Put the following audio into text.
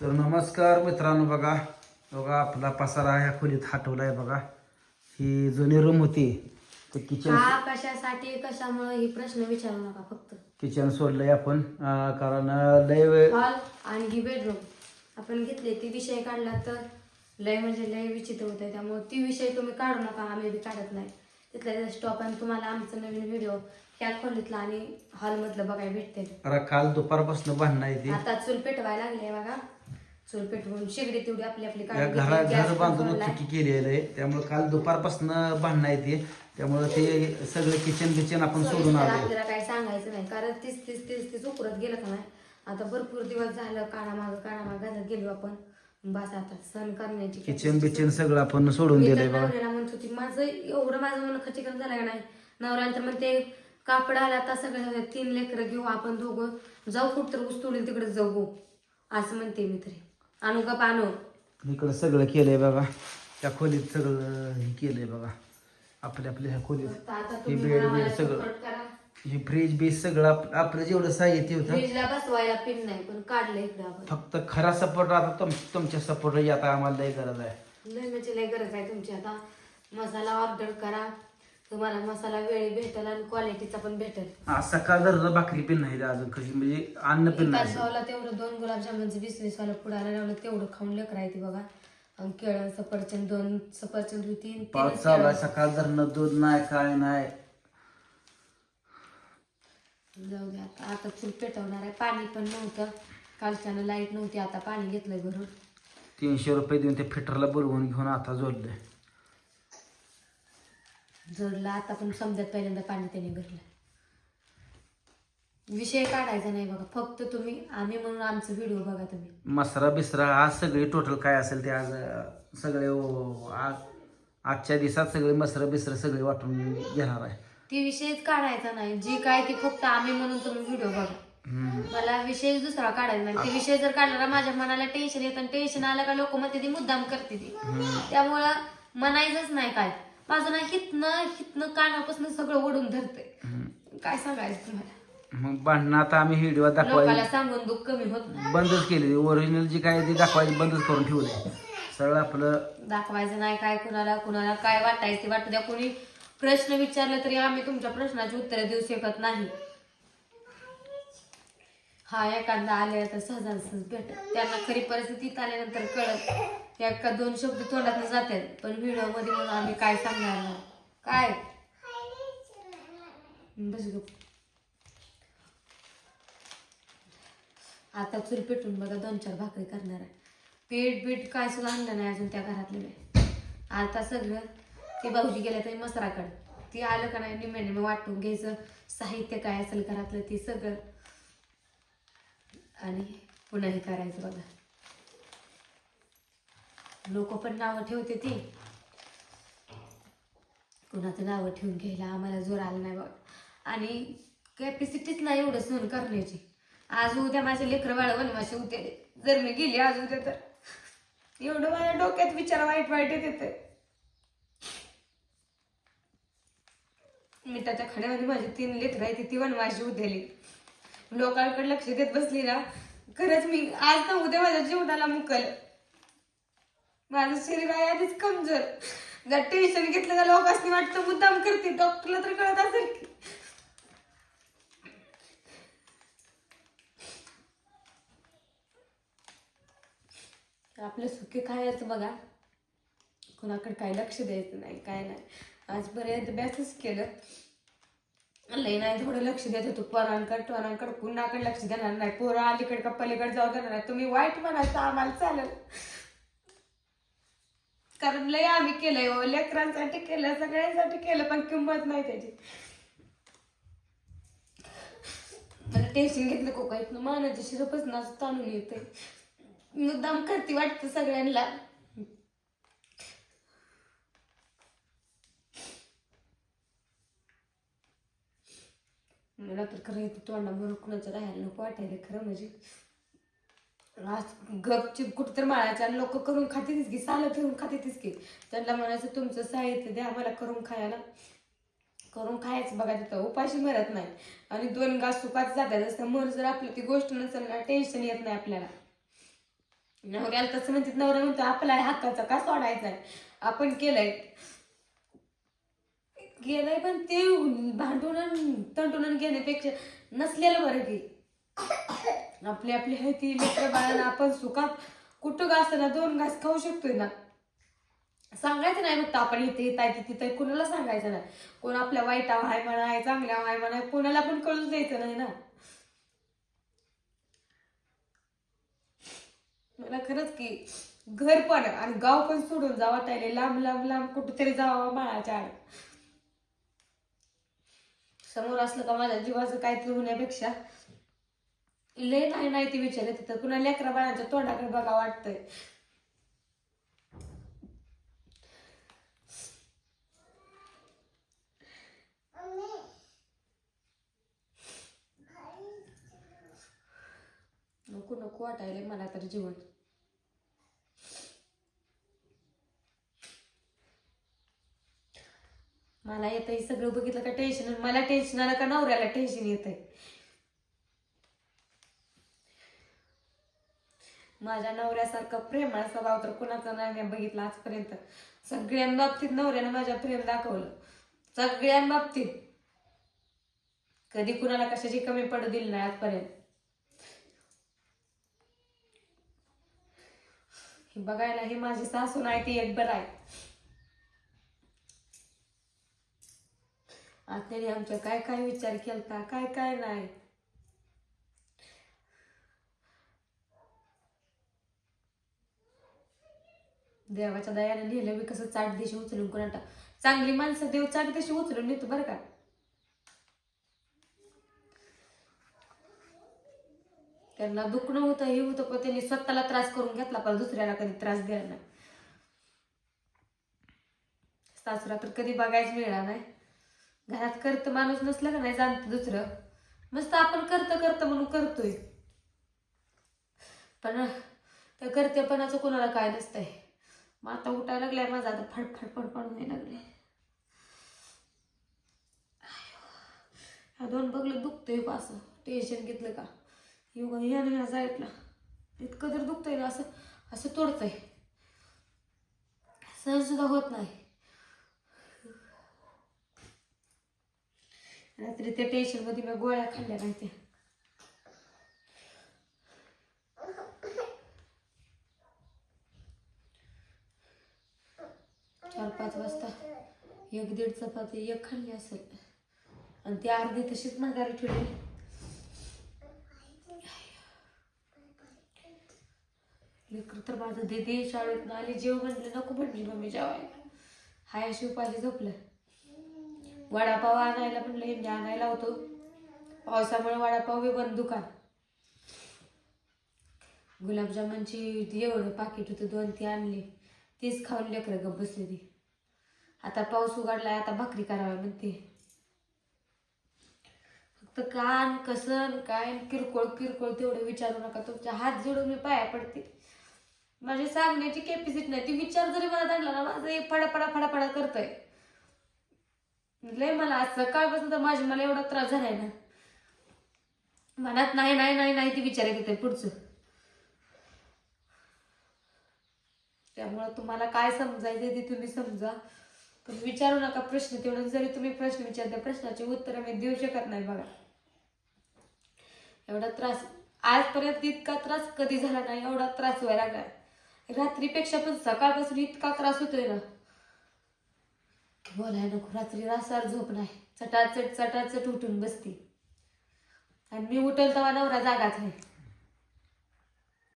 तर नमस्कार मित्रांनो बघा. बघा आपला पसारा ह्या खोलीत हटवलाय बघा. ही जुनी रूम होती. ते किचन हा कशासाठी कशामुळे ही प्रश्न विचारू नका फक्त. किचन सोडलंय आपण अं, कारण अं, लय वेळ हॉल आणि ही बेडरूम आपण घेतले ती विषय काढला तर लय म्हणजे लय विचित्र होत त्यामुळे ती विषय तुम्ही काढू नका आम्ही बी काढत नाही. तिथल्या स्टॉप आणि तुम्हाला आमचं नवीन व्हिडिओ ह्या खोलीतला आणि हॉलमधलं बघायला भेटते जरा काल दुपारपासून भांडणं आहे आता चूल पेटवायला लागले बघा. चूल पेटवून शेगडी तेवढी आपली आपली या काढून घरा घेतली, घर गॅस बांधून पेटवलाय. चुकी केलेली आहे. त्यामुळे काल दुपारपासून भांडणं आहे ती. त्यामुळे ते सगळं किचन किचन आपण सोडून आलोय. आपल्याला काही सांगायचं नाही. कारण तीस तीस तीस तीस उकरत गेलं का नाही? आता भरपूर दिवस झालं काढा माग काढा माग घालत गेलो आपण. बस आता सण करण्याची किचन बिचन सगळं आपण सोडून मी दिलंय बघा नवऱ्याला म्हणत होती माझं एवढं माझं मन खच्चीकरण झालं का नाही? नवऱ्यानंतर मग ते कापड आला आता सगळं तीन लेकरं घेऊ आपण दोघं. जाऊ कुठं तर ऊस तोडील तिकडे जाऊ असं म्हणते मी तरी. आणू का पानू. इकडं सगळं केलंय बघा. त्या खोलीत सगळं हे केलंय बघा. आपल्या आपल्या ह्या खोलीत. आता हे तुम्ही बेड मला बीड सगळं. support करा. हे फ्रीज बीज सगळं आप- आपलं जेवढं साहित्य होतं. फ्रीजला बसवायला पिन नाही पण काढलं आपण. फक्त खरा सपोर्ट आता तुम तुमच्या सपोर्ट आता आम्हाला लय गरज आहे. लय म्हणजे लय गरज आहे तुमची. आता मसाला ऑर्डर करा. तुम्हाला मसाला वेळी भेटेल आणि क्वालिटीचा पण भेटेल. सकाळ जर भाकरी पिन नाही अजून कशी म्हणजे अन्न एकाच नाही. भावाला तेवढं दोन गुलाबजामुनचं वीस वीस वाला पुढाला लावलं तेवढं खाऊन लेकर आहे ती बघा. आणि केळं सफरचंद दोन सफरचंद होती आणि पाऊस चालू आहे केळं. सकाळ धरणं दूध नाही काय नाही. जाऊ दे आता आता चूल पेटवणार आहे. पाणी पण नव्हतं. कालच्यानं लाइट नव्हती आता पाणी घेतलंय भरून. तीनशे रुपये देऊन ते फिटरला बोलवून घेऊन आता जोडलंय. जोडलं. आता पण समजत पहिल्यांदा पाणी त्याने भरलं. विषय काढायचा नाही बघा. फक्त तुम्ही आम्ही म्हणून आमचं व्हिडिओ बघा तुम्ही. मसरा बिसरा आज सगळे टोटल काय असेल ते आज सगळे आजच्या दिवसात सगळे मसरा बिसरा सगळे वाटून घेणार आहे. ती विषयच काढायचा नाही. जी काय ती फक्त आम्ही म्हणून तुम्ही व्हिडिओ बघा. मला विषय दुसरा काढायचा नाही. ती विषय जर काढला माझ्या मनाला टेन्शन येतं आणि टेन्शन आलं का लोक म्हणते ती मुद्दाम करते ती. त्यामुळं म्हणायचंच नाही काय. माझं ना हितनं हितनं कानापासून सगळं ओढून धरते. काय सांगायचं तुम्हाला? मग भांडणं आता आम्ही व्हिडिओ दाखवायला सांगून दुःख कमी होत नाही. बंदच केली. ओरिजिनल जी काय ती दाखवायची बंदच करून ठेवले. सगळं आपलं दाखवायचं नाही काय कुणाला कुणाला काय वाटायचं ते वाटू द्या. कोणी प्रश्न विचारला तरी आम्ही तुमच्या प्रश्नाची उत्तरं देऊ शकत नाही. हा एखादा आले तर सहजासहज भेटत. त्यांना खरी परिस्थितीत आल्यानंतर कळत त्या एका दोन शब्द तोंडात जातात. पण व्हिडिओमध्ये म्हणून आम्ही काय सांगणार नाही. काय? बस गप. आता चूल पेटून बघा दोन चार भाकरी करणार आहे. पीठ बीठ काय सुद्धा आणलं नाही अजून त्या घरातले नाही आता सगळं ते भाऊजी गेल्या तरी मसराकडे. ती आलं का नाही निम्याने मग वाटून घ्यायचं. साहित्य काय असेल घरातलं ते सगळं. आणि पुन्हा हे करायचं बघा. लोक पण नावं ठेवते ती. कुणाचं नावं ठेवून घ्यायला आम्हाला जोर आला नाही बघ आणि कॅपॅसिटीच नाही एवढं सहन करण्याची. आज उद्या माझे लेकरं बाळ वनवाशी होते. जर मी गेली आज उद्या तर. एवढं माझ्या डोक्यात विचार वाईट वाईट येते मिठाच्या खड्यामध्ये माझी तीन लेकरं आहे ती वनवाशी उद्याली. लोकांकडे लक्ष देत बसली ना. खरंच मी आज ना उद्या माझ्या जीवनाला मुकल. माझं शरीर आहे आधीच कमजोर. जर टेन्शन घेतलं तर लोकांनी वाटतं मुद्दाम करते. डॉक्टरला तर कळत असेल की. आपलं सुखी खायचं बघा. कुणाकडे काय लक्ष द्यायचं नाही काय नाही. आज आजपर्यंत अभ्यासच केलं. लई नाही थोडं लक्ष देत होतो. पोरांकडे टोरांकडे कुणाकडे लक्ष देणार नाही. पोरं अलीकडे का पलीकडे जाऊ देणार नाही. तुम्ही वाईट म्हणायचं आम्हाला चालेल. कारण लय आम्ही केलंय हो लेकरांसाठी केलं सगळ्यांसाठी केलं पण किंमत नाही त्याची. मला टेन्शन घेतलं को काही मानाच्या शिरपच नाच ताणून येते मुद्दाम करती वाटतं सगळ्यांना. मला तर खरं इथे तोंडाबरोबर कुणाचं राहायला नको वाटायला खरं म्हणजे. गपचिप कुठं तर आणि लोक करून खातेच की सालं ठेवून खातेच की त्यांना म्हणायचं तुमचं साहित्य द्या आम्हाला करून खायला करून खायचं बघा तिथं उपाशी मरत नाही. आणि दोन गास सुखात जातात असतं मर जर आपलं ती गोष्ट नसेल ना टेन्शन येत नाही आपल्याला. नवऱ्याला तसं म्हणतात नवरा म्हणतो आपला हक्काचा का सोडायचा आहे? आपण केलंय. गेलंय पण ते भांडून आणि तंडून घेण्यापेक्षा नसलेलं बरं की. आपली आपली आहे ती लेकरं बाळांना आपण सुखात कुठं घास ना दोन घास खाऊ शकतोय ना. सांगायचं नाही फक्त आपण इथे येत आहे तिथे कुणाला सांगायचं नाही. कोण आपल्या वाईट आहे म्हणा आहे चांगल्या आहे म्हणा कोणाला पण कळून द्यायचं नाही ना. मला खरंच की घर पण आणि गाव पण सोडून जावं वाटायले. लांब लांब लांब कुठेतरी जावं माळाच्या आड. समोर असलं का माझ्या जीवाचं काहीतरी होण्यापेक्षा लय नाही नाही ते विचारत तिथं पुन्हा लेकरा बाळांच्या तोंडाकडे बघा वाटतंय. नको नको वाटायले मला तर जीवन. मला येतं हे सगळं बघितलं का टेन्शन मला टेन्शन आलं का नवऱ्याला टेन्शन येतंय? माझ्या नवऱ्यासारखं प्रेमळ स्वभाव तर कुणाचा नाही मी बघितला आजपर्यंत. सगळ्यांबाबतीत नवऱ्यानं माझ्या प्रेम दाखवलं. सगळ्यांबाबतीत कधी कुणाला कशाची कमी पडू दिली नाही आजपर्यंत. बघायला ही माझी सासू नाही ती एक बरं आहे. आज त्याने आमच्या काय काय विचार केलता काय काय नाही. देवाच्या दयाने लिहिलं मी कसं चाट दिशी उचलून कोणा चांगली माणसं देव चाट दिशी उचलून नेतो बरं का. त्यांना दुखणं होतं हे होतं पण त्यांनी स्वतःला त्रास करून घेतला पण दुसऱ्याला कधी त्रास द्यायला नाही. सासरा तर कधी बघायच मिळणार नाही. घरात करत माणूस नसलं का नाही जाणतं दुसरं? मस्त आपण करतं करतं म्हणून करतोय. पण त्या करतेपणाचं कोणाला काय नसतंय. मग आता उठायला लागलाय माझा आता फडफड फडफड व्हायला लागले. ह्या दोन बघलं दुखतंय का असं. टेन्शन घेतलं का? योगा या नाही या साईडला इतकं तर दुखतंय ना असं असं तोडतंय. सहजसुद्धा होत नाही. रात्री त्या टेन्शनमध्ये मी गोळ्या खाल्ल्या नाही त्या चार पाच वाजता. एक दीड चपाती एक खाल्ली असेल. आणि ती अर्धी तशीच माघारी ठेवली. लेकर तर माझं दिदी शाळेत आली जेव म्हणलं नको म्हणली मम्मी जेवायला. हाय अशी उपाशी झोपलं. वडापाव आणायला म्हणलं यांनी आणायला होतो. पावसामुळे वडापाव बी बंद दुकान. गुलाबजामुनची एवढं पाकिट होतं दोन ती आणली. तीच खाऊन लेकरं गप बसली ती. आता पाऊस उघडलाय आता भाकरी करावी म्हणते. फक्त कान कसन काय किरकोळ किरकोळ तेवढं विचारू नका. तुमच्या हात जोडून मी पाया पडते. माझी सांगण्याची कॅपॅसिटी नाही. ती विचार जरी मला आणला ना माझं एक फडाफडा फडाफडा करतोय. लय मला आज सकाळपासून तर माझी मला एवढा त्रास झालाय ना. मनात नाही नाही नाही नाही ती विचार येते पुढचं. त्यामुळं तुम्हाला काय समजायचं ते तुम्ही समजा. पण विचारू नका प्रश्न तेवढं जरी तुम्ही प्रश्न विचारता प्रश्नाची उत्तर मी देऊ शकत नाही बघा. एवढा त्रास. आजपर्यंत इतका त्रास कधी झाला नाही एवढा त्रास व्हायला लागला रात्रीपेक्षा पण सकाळपासून इतका त्रास होतोय ना. बोलाय नको रात्री रासार झोप नाही. चटाचट चटाचट उठून बसते. आणि मी उठेल तेव्हा नवरा जागाच आहे